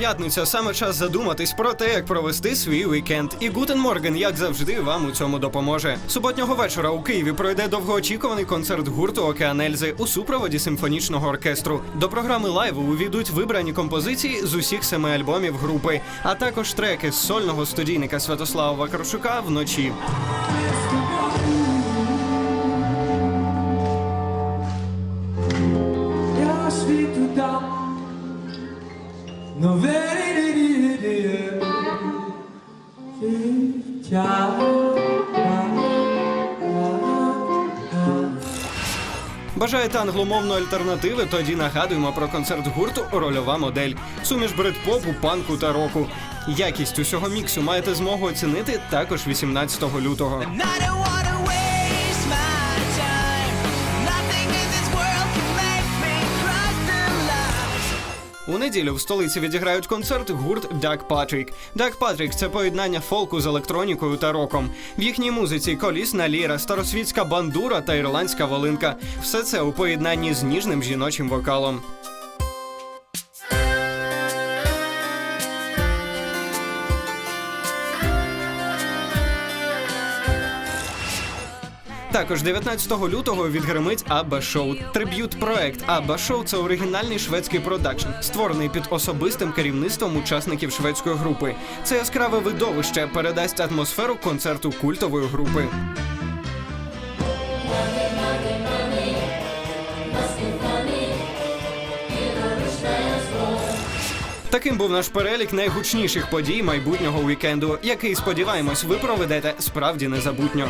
П'ятниця саме час задуматись про те, як провести свій вікенд. І Гутен Морген, як завжди, вам у цьому допоможе. Суботнього вечора у Києві пройде довгоочікуваний концерт гурту Океан Ельзи у супроводі симфонічного оркестру. До програми лайву увійдуть вибрані композиції з усіх семи альбомів групи, а також треки з сольного студійника Святослава Вакарчука вночі. Я. Бажаєте англомовної альтернативи? Тоді нагадуємо про концерт гурту Рольова модель. Суміш бредпопу, панку та року. Якість усього міксу маєте змогу оцінити також 18 лютого. У неділю в столиці відіграють концерт гурт Дак Патрік. Дак Патрік це поєднання фолку з електронікою та роком. В їхній музиці колісна ліра, старосвітська бандура та ірландська волинка. Все це у поєднанні з ніжним жіночим вокалом. Також 19 лютого відгримить Абба Шоу. Триб'ют проект Абба Шоу це оригінальний шведський продакшн, створений під особистим керівництвом учасників шведської групи. Це яскраве видовище передасть атмосферу концерту культової групи. Таким був наш перелік найгучніших подій майбутнього вікенду, який сподіваємось, ви проведете справді незабутньо.